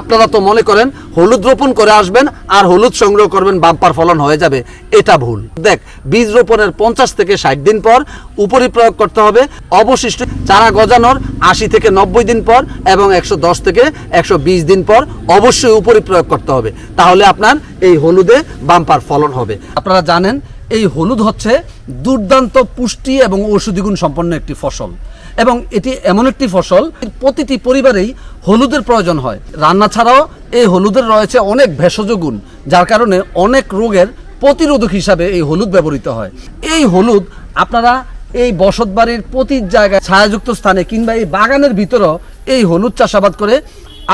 আপনারা তো মনে করেন হলুদ রোপণ করে আসবেন আর হলুদ সংগ্রহ করবেন, বাম্পার ফলন হয়ে যাবে। এটা ভুল। দেখ, বীজ রোপণের পঞ্চাশ থেকে ষাট দিন পর উপরি প্রয়োগ করতে হবে। অবশিষ্ট চারা গজানোর আশি থেকে নব্বই দিন পর এবং একশো দশ থেকে একশো বিশ দিন পর অবশ্যই উপরি প্রয়োগ করতে হবে। তাহলে আপনার এই হলুদে বাম্পার ফলন হবে। আপনারা জানেন, এই হলুদ হচ্ছে দুর্দান্ত পুষ্টি এবং ঔষধিগুণ সম্পন্ন একটি ফসল। এবং এটি এমন একটি ফসল, প্রতিটি পরিবারেই হলুদের প্রয়োজন হয়। রান্না ছাড়াও এই হলুদের রয়েছে অনেক ভেষজ গুণ, যার কারণে অনেক রোগের প্রতিরোধক হিসাবে এই হলুদ ব্যবহৃত হয়। এই হলুদ আপনারা এই বসত বাড়ির প্রতি জায়গায় ছায়াযুক্ত স্থানে কিংবা এই বাগানের ভিতরেও এই হলুদ চাষাবাদ করে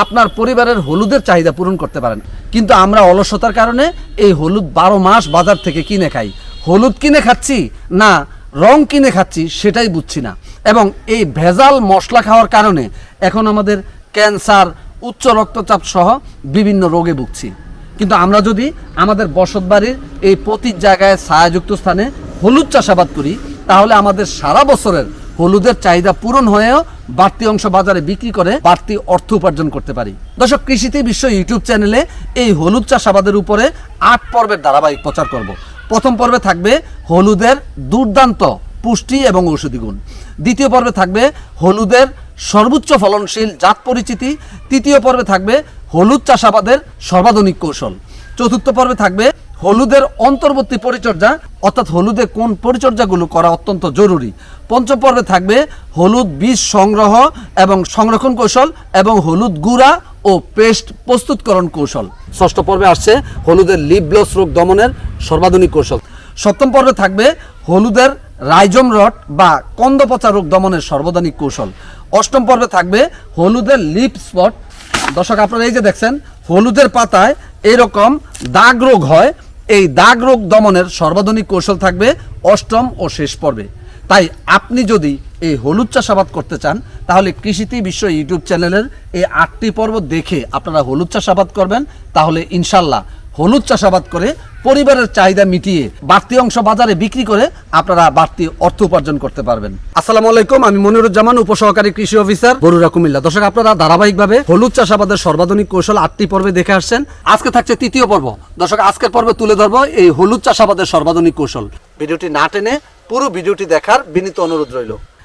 আপনার পরিবারের হলুদের চাহিদা পূরণ করতে পারেন। কিন্তু আমরা অলসতার কারণে এই হলুদ বারো মাস বাজার থেকে কিনে খাই। হলুদ কিনে খাচ্ছি? না রং কিনে খাচ্ছি সেটাই বুঝছি না। এবং এই ভেজাল মশলা খাওয়ার কারণে এখন আমাদের ক্যান্সার, উচ্চ রক্তচাপ সহ বিভিন্ন রোগে ভুগছি। কিন্তু আমরা যদি আমাদের বসতবাড়ির এই প্রতি জায়গায় ছায়াযুক্ত স্থানে হলুদ চাষাবাদ করি, তাহলে আমাদের সারা বছরের হলুদের চাহিদা পূরণ হয়েও বাড়তি অংশ বাজারে বিক্রি করে বাড়তি অর্থ উপার্জন করতে পারি। দর্শক, কৃষিতে বিশ্ব ইউটিউব চ্যানেলে এই হলুদ চাষাবাদের উপরে আট পর্বের ধারাবাহিক প্রচার করব। প্রথম পর্বে থাকবে হলুদের দুর্দান্ত পুষ্টি এবং ঔষধি গুণ। দ্বিতীয় পর্বে থাকবে হলুদের সর্বোচ্চ ফলনশীল জাত পরিচিতি। তৃতীয় পর্বে থাকবে হলুদ চাষাবাদের সর্বাধুনিক কৌশল। চতুর্থ পর্বে থাকবে হলুদের অন্তর্বর্তী পরিচর্যা, অর্থাৎ হলুদে কোন পরিচর্যাগুলো করা অত্যন্ত জরুরি। পঞ্চম পর্বে থাকবে হলুদ বীজ সংগ্রহ এবং সংরক্ষণ কৌশল এবং হলুদ গুঁড়া ও পেস্ট প্রস্তুতকরণ কৌশল। ষষ্ঠ পর্বে আসছে হলুদের লিপ ব্লস রোগ দমনের সর্বাধুনিক কৌশল। সপ্তম পর্বে থাকবে হলুদের রাইজম রট বা কন্দপচা রোগ দমনের সর্বদানিক কৌশল। অষ্টম পর্বে থাকবে হলুদের লিপ স্পট। দর্শক, আপনারা এই যে দেখছেন, হলুদের পাতায় এরকম দাগ রোগ হয়। এই দাগ রোগ দমনের সর্বাধুনিক কৌশল থাকবে অষ্টম ও শেষ পর্বে। তাই আপনি যদি এই হলুদ চাষাবাদ করতে চান, তাহলে কৃষিতে বিশ্ব ইউটিউব চ্যানেলের এই আটটি পর্ব দেখে আপনারা হলুদ চাষাবাদ করবেন। তাহলে ইনশাল্লাহ হলুদ চাষাবাদ করে পরিবারের চাহিদা মিটিয়ে বাড়তি অংশ বাজারে বিক্রি করে আপনারা বাড়তি অর্থ উপার্জন করতে পারবেন। আসসালামু আলাইকুম, আমি মনিরুজ্জামান, উপসহকারী কৃষি অফিসার বরুরা কুমিল্লা। দর্শক, আপনারা ধারাবাহিকভাবে হলুদ চাষাবাদের সর্বাধুনিক কৌশল আটটি পর্বে দেখে আসছেন। আজকে থাকছে তৃতীয় পর্ব। দর্শক, আজকের পর্বে তুলে ধরবো এই হলুদ চাষাবাদের সর্বাধুনিক কৌশল। ভিডিওটি না টেনে পুরো ভিডিওটি দেখার বিনীত অনুরোধ রইল।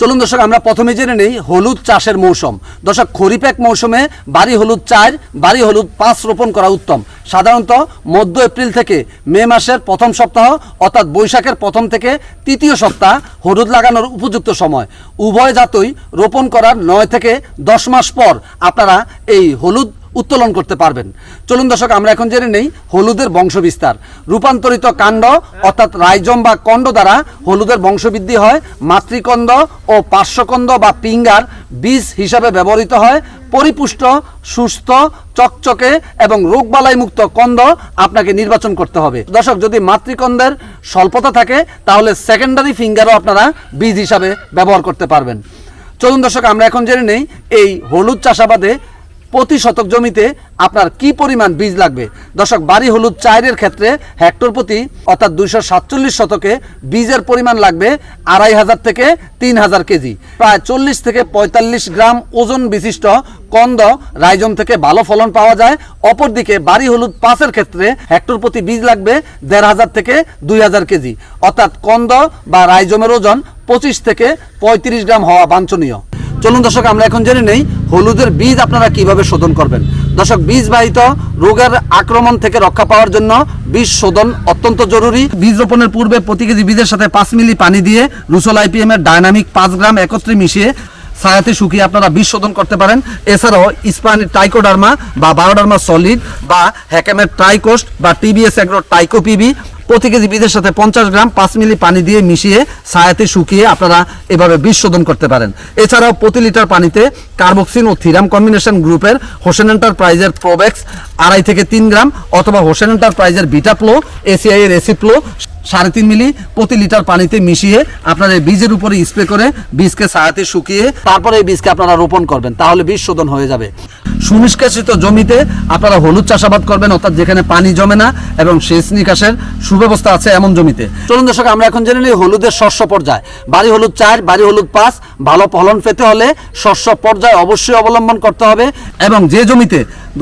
চলুন দর্শক, আমরা প্রথমে জেনে নেই হলুদ চাষের মৌসুম। দর্শক, খরিফ এক মৌসুমে বাড়ি হলুদ চার, বাড়ি হলুদ পাঁচ রোপণ করা উত্তম। সাধারণত মধ্য এপ্রিল থেকে মে মাসের প্রথম সপ্তাহ অর্থাৎ বৈশাখের প্রথম থেকে তৃতীয় সপ্তাহ হলুদ লাগানোর উপযুক্ত সময়। উভয় জাতই রোপণ করার নয় থেকে দশ মাস পর আপনারা এই হলুদ উত্তোলন করতে পারবেন। চলুন দর্শক, আমরা এখন জেনে নেই হলুদের বংশবিস্তার। রূপান্তরিত কাণ্ড অর্থাৎ রাইজম বা কণ্ড দ্বারা হলুদের বংশবৃদ্ধি হয়। মাতৃকন্দ ও পার্শ্বকন্দ বা পিঙ্গার বীজ হিসাবে ব্যবহৃত হয়। পরিপুষ্ট, সুস্থ, চকচকে এবং রোগবালাই মুক্ত কন্দ আপনাকে নির্বাচন করতে হবে। দর্শক, যদি মাতৃকন্দের স্বল্পতা থাকে, তাহলে সেকেন্ডারি ফিঙ্গারও আপনারা বীজ হিসাবে ব্যবহার করতে পারবেন। চলুন দর্শক, আমরা এখন জেনে নেই এই হলুদ চাষাবাদে প্রতি শতক জমিতে আপনার কি পরিমাণ বীজ লাগবে? দর্শক, বাড়ি হলুদ চায়ের ক্ষেত্রে হেক্টর প্রতি, অর্থাৎ দুইশো সাতচল্লিশ শতকে বীজের পরিমাণ লাগবে আড়াই হাজার থেকে তিন হাজার কেজি। প্রায় চল্লিশ থেকে পঁয়তাল্লিশ গ্রাম ওজন বিশিষ্ট কন্দ রাইজম থেকে ভালো ফলন পাওয়া যায়। অপরদিকে বাড়ি হলুদ পাঁচের ক্ষেত্রে হেক্টর প্রতি বীজ লাগবে দেড় হাজার থেকে দুই হাজার কেজি। অর্থাৎ কন্দ বা রাইজমের ওজন পঁচিশ থেকে পঁয়ত্রিশ গ্রাম হওয়া বাঞ্ছনীয়। চলুন দর্শক, আমরা এখন জেনে নেই হলুদের বীজ আপনারা কীভাবে শোধন করবেন। দর্শক, বীজ বাহিত রোগের আক্রমণ থেকে রক্ষা পাওয়ার জন্য বীজ শোধন অত্যন্ত জরুরি। বীজ রোপণের পূর্বে প্রতি কেজি বীজের সাথে পাঁচ মিলি পানি দিয়ে রুসল আইপিএম এর ডায়নামিক পাঁচ গ্রাম একত্রে মিশিয়ে ছায়াতে শুকিয়ে আপনারা বীজ শোধন করতে পারেন। এছাড়াও ইস্পানি টাইকোডার্মা বা বায়োডার্মা সলিড বা হ্যাকেমের ট্রাইকোস্ট বা টিবিএস এগ্রো টাইকোপিবি প্রতি কেজি বীজের সাথে পঞ্চাশ গ্রাম পাঁচ মিলি পানি দিয়ে মিশিয়ে, ছায়াতে শুকিয়ে আপনারা এভাবে বীজ শোধন করতে পারেন। এছাড়াও প্রতি লিটার পানিতে কার্বক্সিন ও থিরাম কম্বিনেশন গ্রুপের হোসেন এন্টারপ্রাইজের প্রোবেক্স আড়াই থেকে তিন গ্রাম অথবা হোসেন এন্টারপ্রাইজের বিটাপ্লো এসিআই এর এসিপ্লো সাড়ে তিন মিলি প্রতি লিটার পানিতে মিশিয়ে আপনার এই বীজের উপরে স্প্রে করে বীজকে ছায়াতে শুকিয়ে তারপরে এই বীজকে আপনারা রোপণ করবেন, তাহলে বীজ শোধন হয়ে যাবে। সুনিষ্কাশিত জমিতে আপনারা হলুদ চাষাবাদ করবেন, অর্থাৎ যেখানে পানি জমে না এবং সেচ নিকাশের সুব্যবস্থা আছে এমন জমিতে। চলুন দর্শক, আমরা এখন জেনে নিই হলুদের শস্য পর্যায়। বাড়ি হলুদ চার, বাড়ি হলুদ পাঁচ, ভালো ফলন পেতে হলে শস্য পর্যায় অবশ্যই অবলম্বন করতে হবে এবং যে জমিতে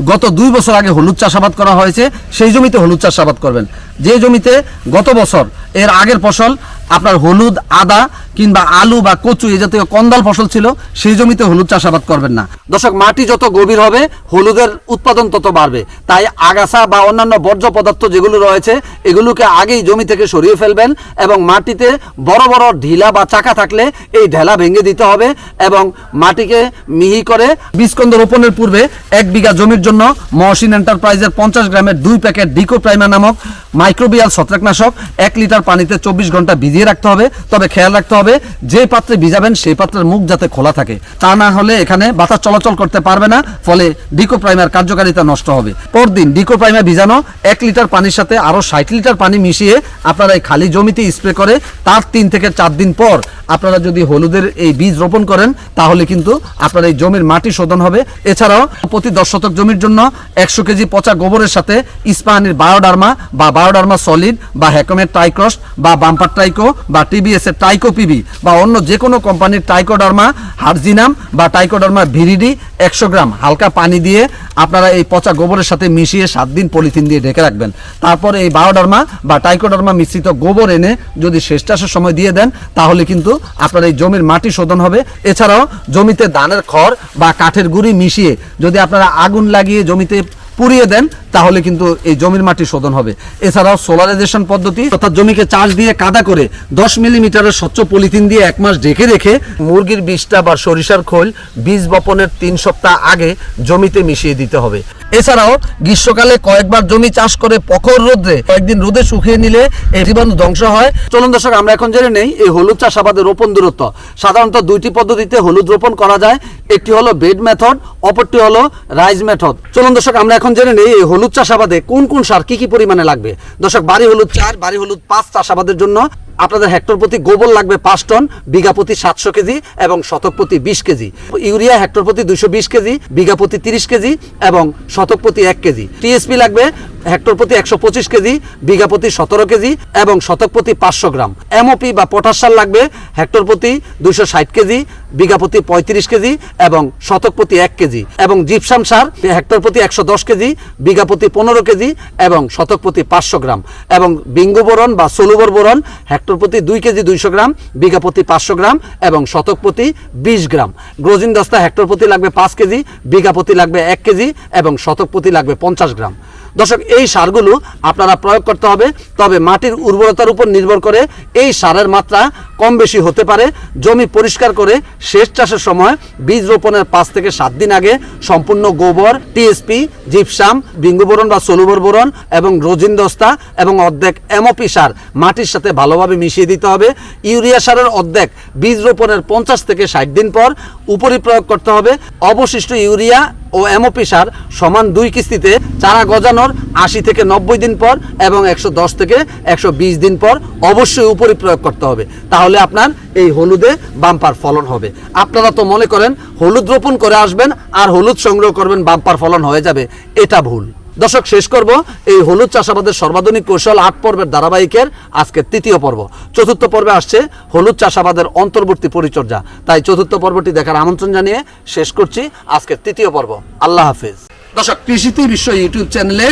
গত দুই বছর আগে হলুদ চাষাবাদ করা হয়েছে, সেই জমিতে হলুদ চাষাবাদ করবেন। যে জমিতে গত বছর এর আগের ফসল আপনার হলুদ, আদা কিংবা আলু বা কচু এ জাতীয় কন্দাল ফসল ছিল, সেই জমিতে হলুদ চাষাবাদ করবেন না। দর্শক, মাটি যত গভীর হবে, হলুদের উৎপাদন তত বাড়বে। তাই আগাছা বা অন্যান্য বর্জ্য পদার্থ যেগুলো রয়েছে, এগুলোকে আগেই জমি থেকে সরিয়ে ফেলবেন এবং মাটিতে বড় বড় ঢিলা বা চাকা থাকলে এই ঢেলা ভেঙে দিতে হবে এবং মাটিকে মিহি করে বীজকন্দ রোপণের পূর্বে এক বিঘা জমির জন্য মহসিন এন্টারপ্রাইজের পঞ্চাশ গ্রামের দুই প্যাকেট ডিকো প্রাইমার নামক মাইক্রোবিয়াল ছত্রাকনাশক এক লিটার পানিতে চব্বিশ ঘণ্টা ভিজিয়ে রাখতে হবে। তবে খেয়াল রাখতে হবে, যে পাত্রে ভিজাবেন সেই পাত্রের মুখ যাতে খোলা থাকে। তা না হলে এখানে বাতাস চলাচল করতে পারবে না, ফলে ডিকো প্রাইমার কার্যকারিতা নষ্ট হবে। পরদিন ডিকো প্রাইমার ভিজানো এক লিটার পানির সাথে আরও ষাট লিটার পানি মিশিয়ে আপনারা এই খালি জমিতে স্প্রে করে, তার তিন থেকে চার দিন পর আপনারা যদি হলুদের এই বীজ রোপণ করেন, তাহলে কিন্তু আপনার এই জমির মাটি শোধন হবে। এছাড়াও প্রতি দশ শতক জমির জন্য একশো কেজি পচা গোবরের সাথে ইস্পাহানির বায়োডার্মা বা বায়োডার্মা সলিড বা হ্যাকমের টাইক্রস বা বাম্পার টাইকো বা টিবিএস এর টাইকো পিবি বা অন্য যে কোনো কোম্পানির টাইকোডার্মা হার্জিনাম বা টাইকোডার্মা ভিরিডি একশো গ্রাম হালকা পানি দিয়ে আপনারা এই পচা গোবরের সাথে মিশিয়ে সাত দিন পলিথিন দিয়ে ঢেকে রাখবেন। তারপর এই বায়োডার্মা বা টাইকোডার্মা মিশ্রিত গোবর এনে যদি শেষ চাষের সময় দিয়ে দেন, তাহলে কিন্তু আপনার এই জমির মাটি শোধন হবে। এছাড়াও জমিতে ধানের খড় বা কাঠের গুঁড়ি মিশিয়ে যদি আপনারা আগুন লাগিয়ে জমিতে পুড়িয়ে দেন তাহলে কিন্তু এই জমির মাটি শোধন হবে। এছাড়াও সোলারাইজেশন পদ্ধতি, অর্থাৎ জমিকে চাষ দিয়ে কাদা করে দশ মিলিমিটারের স্বচ্ছ পলিথিন দিয়ে এক মাস ঢেকে রেখে মুরগির বীজটা বা সরিষার খোল বীজ বপনের তিন সপ্তাহ আগে জমিতে মিশিয়ে দিতে হবে। এছাড়াও গ্রীষ্মকালে কয়েকবার জমি চাষ করে প্রখর রোদ্রে কয়েকদিন রোদে শুকিয়ে নিলে এই জীবাণু ধ্বংস হয়। চলুন দর্শক, আমরা এখন জেনে নেই এই হলুদ চাষ চাষাবাদের রোপণ দূরত্ব। সাধারণত দুইটি পদ্ধতিতে হলুদ রোপণ করা যায়। একটি হলো বেড মেথড অপরটি হলো রাইজ মেথড চলুন দর্শক, আমরা এখন জেনে নেই এই হলুদ চাষাবাদে কোন কোন সার কি কি পরিমাণে লাগবে? দর্শক, বাড়ি হলুদ চার, বাড়ি হলুদ পাঁচ চাষাবাদের জন্য আপনাদের হেক্টর প্রতি গোবর লাগবে পাঁচ টন, বিঘা প্রতি সাতশো কেজি এবং শতক প্রতি বিশ কেজি। ইউরিয়া হেক্টর প্রতি দুশো বিশ কেজি, বিঘা প্রতি তিরিশ কেজি এবং শতক প্রতি এক কেজি। টিএসপি লাগবে হেক্টর প্রতি একশো পঁচিশ কেজি, বিঘা প্রতি সতেরো কেজি এবং শতক প্রতি পাঁচশো গ্রাম। এমওপি বা পটাশ সার লাগবে হেক্টর প্রতি দুইশো ষাট কেজি, বিঘা প্রতি পঁয়ত্রিশ কেজি এবং শতক প্রতি এক কেজি। এবং জিপসাম সার হেক্টর প্রতি একশো দশ কেজি, বিঘা প্রতি পনেরো কেজি এবং শতক প্রতি পাঁচশো গ্রাম। এবং বিঙ্গু বোরন বা সলুবর বোরন হেক্টর প্রতি দুই কেজি দুইশো গ্রাম, বিঘা প্রতি পাঁচশো গ্রাম এবং শতক প্রতি বিশ গ্রাম। গ্রোজিন দস্তা হেক্টর প্রতি লাগবে পাঁচ কেজি, বিঘা প্রতি লাগবে এক কেজি এবং শতক প্রতি লাগবে পঞ্চাশ গ্রাম। দর্শক, এই সারগুলো আপনারা প্রয়োগ করতে হবে, তবে মাটির উর্বরতার উপর নির্ভর করে এই সারের মাত্রা কম বেশি হতে পারে। জমি পরিষ্কার করে শেষ চাষের সময় বীজ রোপণের পাঁচ থেকে সাত দিন আগে সম্পূর্ণ গোবর টিএসপি জিপসাম বিঙ্গুবোরন বা সলুবর বোরন এবং রোজিন দস্তা এবং অর্ধেক এমওপি সার মাটির সাথে ভালোভাবে মিশিয়ে দিতে হবে। ইউরিয়া সারের অর্ধেক বীজ রোপণের পঞ্চাশ থেকে ষাট দিন পর উপরি প্রয়োগ করতে হবে। অবশিষ্ট ইউরিয়া ও এমওপি সার সমান দুই কিস্তিতে চারা গজানোর আশি থেকে নব্বই দিন পর এবং একশো দশ থেকে একশো বিশ দিন পর অবশ্যই উপরে প্রয়োগ করতে হবে। তাহলে আপনার এই হলুদে বাম্পার ফলন হবে। আপনারা তো মনে করেন, হলুদ রোপণ করে আসবেন আর হলুদ সংগ্রহ করবেন, বাম্পার ফলন হয়ে যাবে। এটা ভুল। দর্শক, শেষ করব এই হলুদ চাষাবাদের সর্বাধুনিক কৌশল আট পর্বের ধারাবাহিকের আজকের তৃতীয় পর্ব। চতুর্থ পর্বে আসছে হলুদ চাষাবাদের অন্তর্বর্তী পরিচর্যা। তাই চতুর্থ পর্বটি দেখার আমন্ত্রণ জানিয়ে শেষ করছি আজকের তৃতীয় পর্ব। আল্লাহ হাফিজ। দর্শক, কৃষিতে বিশ্ব ইউটিউব চ্যানেলে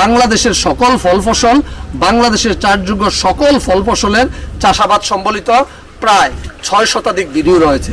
বাংলাদেশের সকল ফল ফসল, বাংলাদেশের চারযোগ্য সকল ফল ফসলের চাষাবাদ সম্বলিত প্রায় ছয় শতাধিক ভিডিও রয়েছে।